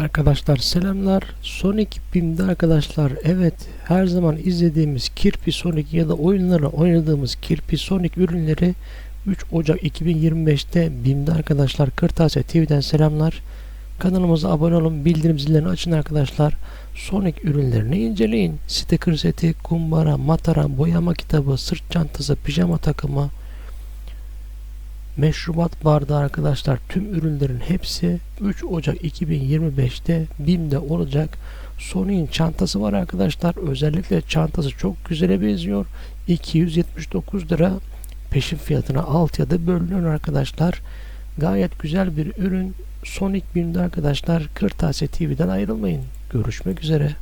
Arkadaşlar selamlar. Sonic BİM'de arkadaşlar evet her zaman izlediğimiz Kirpi Sonic ya da oyunlara oynadığımız Kirpi Sonic ürünleri 3 Ocak 2025'te BİM'de arkadaşlar Kırtasiye TV'den selamlar. Kanalımıza abone olun, bildirim zillerini açın arkadaşlar. Sonic ürünlerini inceleyin. Sticker seti, kumbara, matara, boyama kitabı, sırt çantası, pijama takımı, Meşrubat bardağı arkadaşlar tüm ürünlerin hepsi 3 Ocak 2025'te BİM'de olacak. Sony'in çantası var arkadaşlar. Özellikle çantası çok güzele benziyor. 279 lira peşin fiyatına 6 da bölünüyor arkadaşlar. Gayet güzel bir ürün. Sonic BİM'de arkadaşlar Kırtasiye TV'den ayrılmayın. Görüşmek üzere.